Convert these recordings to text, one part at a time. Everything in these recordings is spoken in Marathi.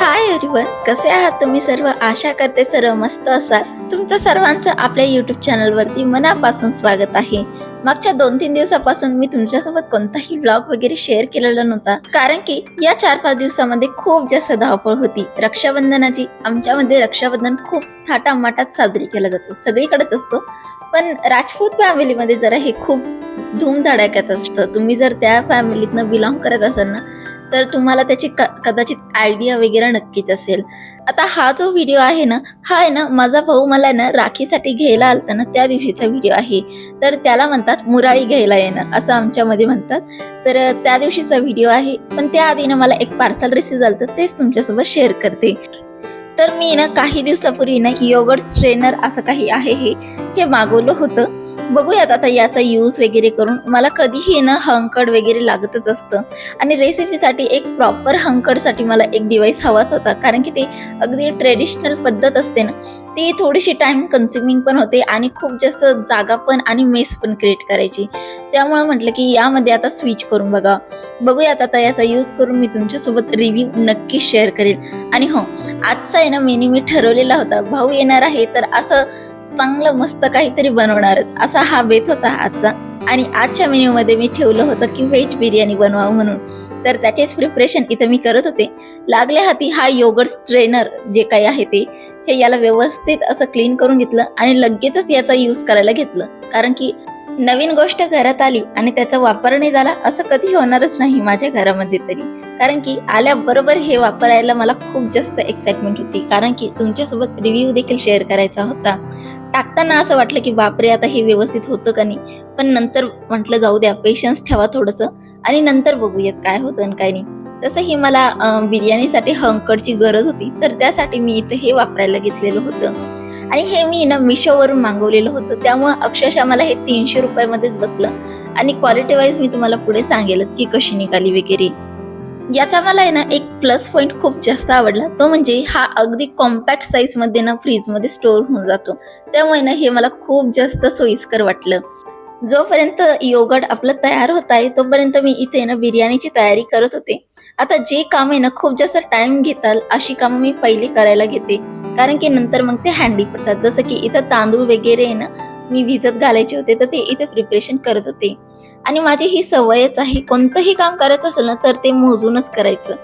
हाय एव्हरीवन कसे आहात तुम्ही सर्व? आशा करते सर्व मस्त असाल. तुमचं सर्वांचं आपल्या युट्यूब चॅनलवरती मनापासून स्वागत आहे. मागच्या दोन तीन दिवसापासून मी तुमच्यासोबत कोणताही ब्लॉग वगैरे शेअर केलेला नव्हता. कारण की या चार पाच दिवसामध्ये खूप जास्त धावपळ होती. रक्षाबंधनाची आमच्यामध्ये रक्षाबंधन खूप थाटामाटात साजरी केला जातो. सगळीकडेच असतो. पण राजपूत फॅमिलीमध्ये जरा हे खूप धूमधडाक्यात असतं. तुम्ही जर त्या फॅमिलीतनं बिलॉंग करत असाल ना तर तुम्हाला त्याची क कदाचित आयडिया वगैरे नक्कीच असेल. आता हा जो व्हिडिओ आहे ना हा आहे ना माझा भाऊ मला ना राखीसाठी घ्यायला आलता ना त्या दिवशीचा व्हिडिओ आहे. तर त्याला म्हणतात मुराळी घ्यायला येणं असं आमच्यामध्ये म्हणतात. तर त्या दिवशीचा व्हिडिओ आहे पण त्याआधी ना मला एक पार्सल रिसिव्ह झालं तर तेच तुमच्यासोबत शेअर करते. तर मी ना काही दिवसापूर्वी ना योगर्ट स्ट्रेनर असं काही आहे हे हे मागवलं होतं. बघूयात आता याचा यूज वगैरे करून. मला कधीही ना हंकड वगैरे लागतच असतं. आणि रेसिपीसाठी एक प्रॉपर हंकडसाठी मला एक डिवाइस हवाच होता. कारण की ते अगदी ट्रेडिशनल पद्धत असते ना ती थोडीशी टाइम कन्झ्युमिंग पण होते आणि खूप जास्त जागा पण आणि मेस पण क्रिएट करायची. त्यामुळे म्हटलं की यामध्ये आता स्विच करून बघा. बघूयात आता याचा यूज करून मी तुमच्यासोबत रिव्ह्यू नक्की शेअर करेन आणि हो आजचा आहे ना मेन्यू मी ठरवलेला होता. भाऊ येणार आहे तर असं चांगलं मस्त काहीतरी बनवणारच असा हा बेत होता आजचा. आणि आजच्या मेन्यू मध्ये मी ठेवलं होतं की व्हेज बिर्याणी बनवावं म्हणून. तर त्याचेच प्रिपरेशन इथं मी करत होते. लागल्या हाती हा योगर्ट स्ट्रेनर जे काही आहे ते हे याला व्यवस्थित असं क्लीन करून घेतलं आणि लगेचच याचा यूज करायला घेतलं. कारण की नवीन गोष्ट घरात आली आणि त्याचा वापर नाही झाला असं कधी होणारच नाही माझ्या घरामध्ये तरी. कारण की आल्याबरोबर हे वापरायला मला खूप जास्त एक्साइटमेंट होती. कारण की तुमच्यासोबत रिव्ह्यू देखील शेअर करायचा होता. टाकताना असं वाटलं की बापरे आता हे व्यवस्थित होतं का नाही? पण नंतर म्हटलं जाऊ द्या पेशन्स ठेवा थोडंसं आणि नंतर बघूयात काय होतं आणि काय नाही. तसंही मला बिर्याणीसाठी हंकडची गरज होती तर त्यासाठी मी इथं हे वापरायला घेतलेलं होतं. आणि हे मी ना मिशोवरून मागवलेलं होतं. त्यामुळं अक्षरशः मला हे तीनशे रुपयामध्येच बसलं. आणि क्वालिटी वाईज मी तुम्हाला पुढे सांगेलच की कशी निघाली वगैरे. याचा मला आहे ना एक प्लस पॉईंट खूप जास्त आवडला. तो म्हणजे हा अगदी कॉम्पॅक्ट साईजमध्ये ना फ्रीजमध्ये स्टोअर होऊन जातो. त्यामुळे ना हे मला खूप जास्त सोयीस्कर वाटलं. जोपर्यंत योगड आपलं तयार होत आहे तोपर्यंत मी इथे ना बिर्याणीची तयारी करत होते. आता जे काम आहे ना खूप जास्त टाइम घेताल अशी कामं मी पहिले करायला घेते. कारण की नंतर मग ते हँडी पडतात. जसं की इथं तांदूळ वगैरे आहे ना मी विजत घालायचे होते तर ते इथे प्रिपरेशन करत होते. आणि माझी ही सवयच आहे कोणतंही काम करायचं असेल ना तर ते मोजूनच करायचं.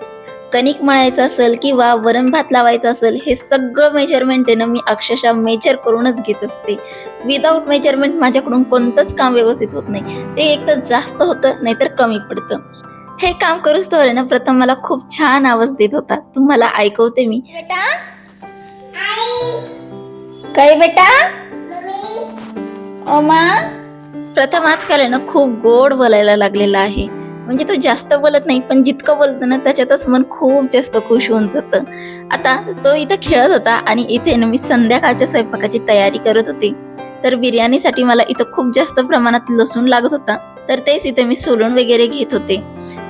कणिक मळायचं असेल किंवा वरण भात लावायचं असेल हे सगळं मेजरमेंट आहे ना मी अक्षरशः मेजर करूनच घेत असते. विदाऊट मेजरमेंट माझ्याकडून कोणतंच काम व्यवस्थित होत नाही. ते एक तर जास्त होतं नाहीतर कमी पडतं. हे काम करूच तर ना प्रथम मला खूप छान आवाज देत होता. तुम्हाला ऐकवते मी. बेटा काय बेटा? ओमा प्रथम आजकाल आहे ना खूप गोड बोलायला लागलेला आहे. म्हणजे तो जास्त बोलत नाही पण जितकं बोलतो ना त्याच्यातच मन खूप जास्त खुश होऊन जातं. आता तो इथं खेळत होता आणि इथे ना मी संध्याकाळच्या स्वयंपाकाची तयारी करत होते. तर बिर्याणीसाठी मला इथं खूप जास्त प्रमाणात लसूण लागत होता. तर तेच इथे मी सोलून वगैरे घेत होते.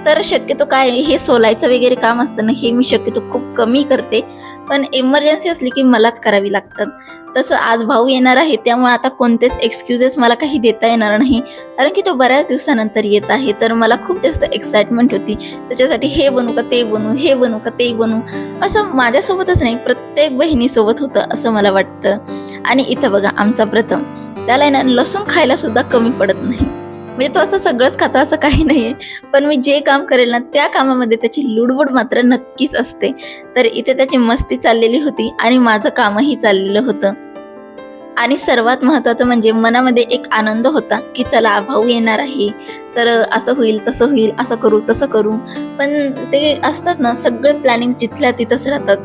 तर शक्यतो काय आहे, हे सोलायचं वगैरे काम असतं ना हे मी शक्यतो खूप कमी करते. पण इमर्जन्सी असली की मलाच करावी लागतात. तसं आज भाऊ येणार आहे त्यामुळे आता कोणतेच एक्सक्युजेस मला काही देता येणार नाही. कारण की तो बऱ्याच दिवसानंतर येत आहे तर मला खूप जास्त एक्साइटमेंट होती. त्याच्यासाठी हे बनू का ते बनवू हे बनू का ते बनवू असं माझ्यासोबतच नाही प्रत्येक बहिणीसोबत होतं असं मला वाटतं. आणि इथं बघा आमचा प्रथम. त्याला येणार ना लसूण खायला सुद्धा कमी पडत नाही. म्हणजे तो असं सगळंच खाता असं काही नाहीये. पण मी जे काम करेल ना त्या कामामध्ये त्याची लुडबुड मात्र नक्कीच असते. तर इथे त्याची मस्ती चाललेली होती आणि माझं कामही चाललेलं होतं. आणि सर्वात महत्वाचं म्हणजे मनामध्ये एक आनंद होता की चला भाऊ येणार आहे. तर असं होईल तसं होईल असं करू तसं करू. पण ते असतात ना सगळे प्लॅनिंग जिथल्या तिथंच राहतात.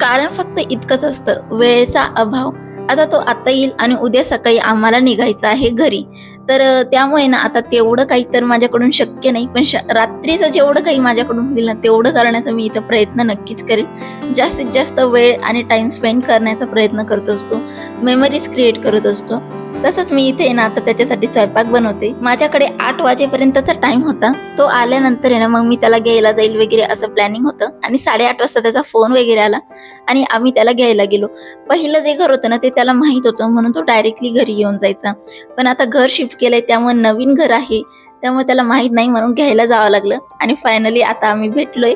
कारण फक्त इतकंच असतं वेळेचा अभाव. आता तो आता येईल आणि उद्या सकाळी आम्हाला निघायचं आहे घरी. तर त्यामुळे ना आता तेवढं काही तर माझ्याकडून शक्य नाही. पण श रात्रीचं जेवढं काही माझ्याकडून होईल ना तेवढं करण्याचा मी इथं प्रयत्न नक्कीच करेन. जास्तीत जास्त वेळ आणि टाइम स्पेंड करण्याचा प्रयत्न करत असतो. मेमरीज क्रिएट करत असतो. तसंच मी इथे ना आता त्याच्यासाठी स्वयंपाक बनवते. माझ्याकडे आठ वाजेपर्यंतचा टाइम होता. तो आल्यानंतर आहे ना मग मी त्याला घ्यायला जाईल वगैरे असं प्लॅनिंग होतं. आणि साडेआठ वाजता त्याचा फोन वगैरे आला. आणि आम्ही त्याला घ्यायला गेलो. पहिलं जे घर होतं ना ते त्याला माहीत होतं. म्हणून तो डायरेक्टली घरी येऊन जायचा. पण आता घर शिफ्ट केलंय त्यामुळे नवीन घर आहे. त्यामुळे त्याला माहीत नाही म्हणून घ्यायला जावं लागलं. आणि फायनली आता आम्ही भेटलोय.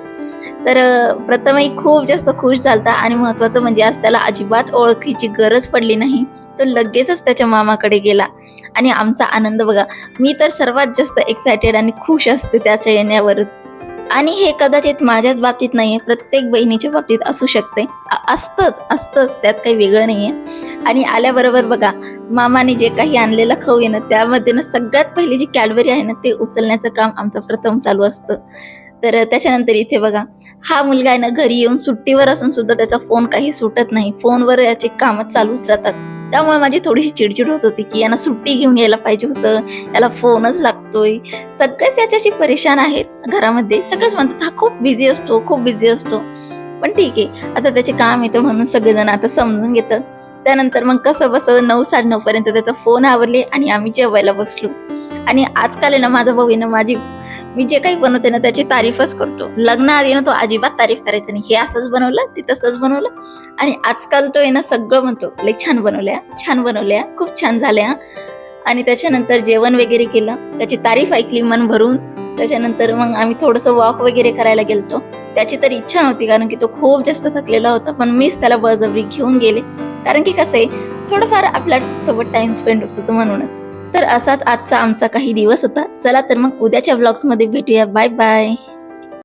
तर प्रथमही खूप जास्त खुश झालता. आणि महत्वाचं म्हणजे आज त्याला अजिबात ओळखीची गरज पडली नाही. तो लगेचच त्याच्या मामाकडे गेला. आणि आमचा आनंद बघा मी तर सर्वात जास्त एक्सायटेड आणि खुश असते त्याच्या येण्यावर. आणि हे कदाचित माझ्याच बाबतीत नाहीये प्रत्येक बहिणीच्या बाबतीत असू शकते. असतंच असतंच त्यात काही वेगळं नाहीये. आणि आल्याबरोबर बघा मामाने जे काही आणलेलं खाऊ आहे ना त्यामध्ये ना सगळ्यात पहिली जी कॅडबरी आहे ना ते उचलण्याचं काम आमचं प्रथम चालू असतं. तर त्याच्यानंतर इथे बघा हा मुलगा आहे ना घरी येऊन सुट्टीवर असून सुद्धा त्याचा फोन काही सुटत नाही. फोनवर याचे कामं चालूच राहतात. त्यामुळे माझी थोडीशी चिडचिड होत होती की यांना सुट्टी घेऊन यायला पाहिजे होतं याला फोनच लागतोय. सगळेच याच्याशी परेशान आहेत घरामध्ये. सगळेच म्हणतात हा खूप बिझी असतो खूप बिझी असतो. पण ठीक आहे आता त्याचे काम येतं म्हणून सगळेजण आता समजून घेतात. त्यानंतर मग कसं बसं नऊ साडेनऊ पर्यंत त्याचा फोन आवरले आणि आम्ही जेवायला बसलो. आणि आजकाल आहे ना माझा भाऊ ना माझी मी जे काही बनवते ना त्याची तारीफच करतो. लग्नाआधी ना तो अजिबात तारीफ करायचं नाही. हे असंच बनवलं ते तसंच बनवलं. आणि आजकाल तो आहे ना सगळं म्हणतो. लय छान बनवल्या छान बनवल्या खूप छान झाल्या. आणि त्याच्यानंतर जेवण वगैरे केलं. त्याची तारीफ ऐकली मन भरून. त्याच्यानंतर मग आम्ही थोडंसं वॉक वगैरे करायला गेलतो. त्याची तर इच्छा नव्हती कारण की तो खूप जास्त थकलेला होता. पण मीच त्याला बळजबरी घेऊन गेले. कारण की कसं आहे थोडंफार आपल्यासोबत टाइम स्पेंड होतो तो म्हणूनच. तर असाच आजचा आमचा काही दिवस होता. चला तर मग उद्याच्या ब्लॉग्समध्ये भेटूया. Bye bye